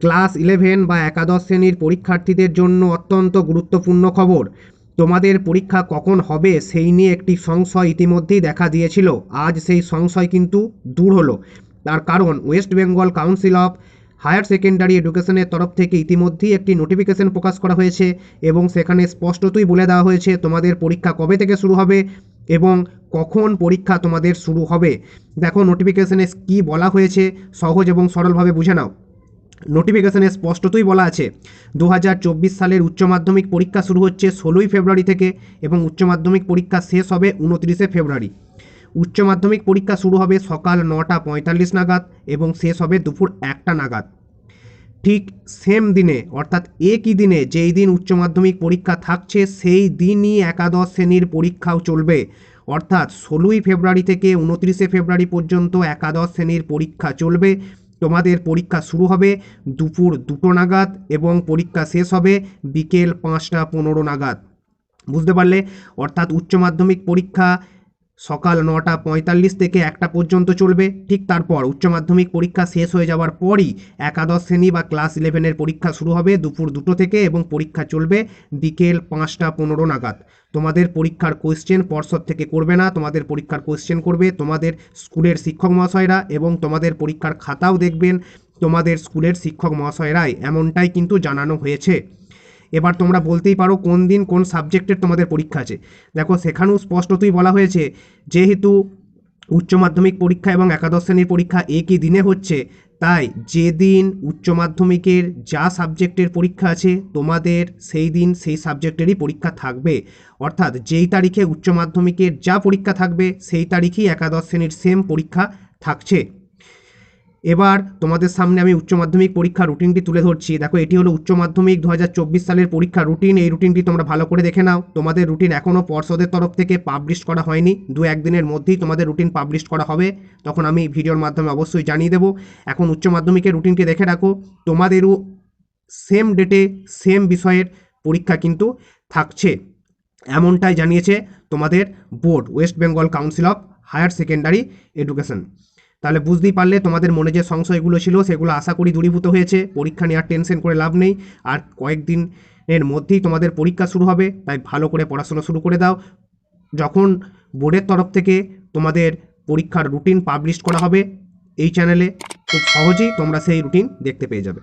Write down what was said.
Class eleven বা একাদশ শ্রেণির পরীক্ষার্থীদের জন্য অত্যন্ত গুরুত্বপূর্ণ খবর। তোমাদের পরীক্ষা কখন হবে সেই নিয়ে একটি সংশয় ইতিমধ্যেই দেখা দিয়েছিল। আজ সেই সংশয় কিন্তু দূর হলো। তার কারণ West Bengal council of higher secondary এডুকেশনের তরফ থেকে ইতিমধ্যেই একটি নোটিফিকেশন প্রকাশ করা হয়েছে এবং সেখানে স্পষ্টতই বলে দেওয়া হয়েছে, তোমাদের পরীক্ষা কবে থেকে শুরু হবে এবং কখন পরীক্ষা তোমাদের শুরু হবে। দেখো, নোটিফিকেশনে কী বলা হয়েছে সহজ এবং সরলভাবে বুঝে নাও। নোটিফিকেশনে স্পষ্টতই বলা আছে দু হাজার চব্বিশ সালের উচ্চ মাধ্যমিক পরীক্ষা শুরু হচ্ছে ষোলোই ফেব্রুয়ারি থেকে এবং উচ্চ মাধ্যমিক পরীক্ষা শেষ হবে উনত্রিশে ফেব্রুয়ারি। উচ্চ মাধ্যমিক পরীক্ষা শুরু হবে সকাল নটা পঁয়তাল্লিশ নাগাদ এবং শেষ হবে দুপুর একটা নাগাদ। ঠিক সেম দিনে, অর্থাৎ একই দিনে যেই দিন উচ্চ মাধ্যমিক পরীক্ষা থাকছে, সেই দিনই একাদশ শ্রেণির পরীক্ষাও চলবে। অর্থাৎ ষোলোই ফেব্রুয়ারি থেকে উনত্রিশে ফেব্রুয়ারি পর্যন্ত একাদশ শ্রেণির পরীক্ষা চলবে। তোমাদের পরীক্ষা শুরু হবে দুপুর দুটো নাগাদ এবং পরীক্ষা শেষ হবে বিকেল পাঁচটা পনেরো নাগাদ। বুঝতে পারলে? অর্থাৎ উচ্চ মাধ্যমিক পরীক্ষা সকাল নটা পঁয়তাল্লিশ থেকে একটা পর্যন্ত চলবে। ঠিক তারপর উচ্চ মাধ্যমিক পরীক্ষা শেষ হয়ে যাওয়ার পরই একাদশ শ্রেণি বা ক্লাস ইলেভেনের পরীক্ষা শুরু হবে দুপুর দুটো থেকে এবং পরীক্ষা চলবে বিকেল পাঁচটা পনেরো নাগাদ। তোমাদের পরীক্ষার কোয়েশ্চেন পর্ষদ থেকে করবে না, তোমাদের পরীক্ষার কোয়েশ্চেন করবে তোমাদের স্কুলের শিক্ষক মহাশয়রা এবং তোমাদের পরীক্ষার খাতাও দেখবেন তোমাদের স্কুলের শিক্ষক মহাশয়রাই। এমনটাই কিন্তু জানানো হয়েছে। এবার তোমরা বলতেই পারো কোন দিন কোন সাবজেক্টের তোমাদের পরীক্ষা আছে। দেখো, সেখানেও স্পষ্টতই বলা হয়েছে, যেহেতু উচ্চ মাধ্যমিক পরীক্ষা এবং একাদশ শ্রেণির পরীক্ষা একই দিনে হচ্ছে, তাই যেদিন উচ্চ মাধ্যমিকের যা সাবজেক্টের পরীক্ষা আছে, তোমাদের সেই দিন সেই সাবজেক্টেরই পরীক্ষা থাকবে। অর্থাৎ যেই তারিখে উচ্চ মাধ্যমিকের যা পরীক্ষা থাকবে, সেই তারিখেই একাদশ শ্রেণির সেম পরীক্ষা থাকছে। এবার তোমাদের সামনে আমি উচ্চ মাধ্যমিক পরীক্ষা রুটিনটি তুলে ধরছি। দেখো, এটি হলো উচ্চ মাধ্যমিক দু হাজার চব্বিশ সালের পরীক্ষা রুটিন। এই রুটিনটি তোমরা ভালো করে দেখে নাও। তোমাদের রুটিন এখনও পর্ষদের তরফ থেকে পাবলিশ করা হয়নি। দু একদিনের মধ্যেই তোমাদের রুটিন পাবলিশ করা হবে। তখন আমি ভিডিওর মাধ্যমে অবশ্যই জানিয়ে দেবো। এখন উচ্চ মাধ্যমিকের রুটিনকে দেখে রাখো। তোমাদেরও সেম ডেটে সেম বিষয়ের পরীক্ষা কিন্তু থাকছে। এমনটাই জানিয়েছে তোমাদের board West Bengal council of higher secondary education তাহলে বুঝতেই পারলে তোমাদের মনে যে সংশয়গুলো ছিল, সেগুলো আশা করি দূরীভূত হয়েছে। পরীক্ষা নেওয়ার টেনশন করে লাভ নেই। আর কয়েকদিন এর মধ্যেই তোমাদের পরীক্ষা শুরু হবে, তাই ভালো করে পড়াশোনা শুরু করে দাও। যখন বোর্ডের তরফ থেকে তোমাদের পরীক্ষার রুটিন পাবলিশ করা হবে, এই চ্যানেলে খুব সহজেই তোমরা সেই রুটিন দেখতে পেয়ে যাবে।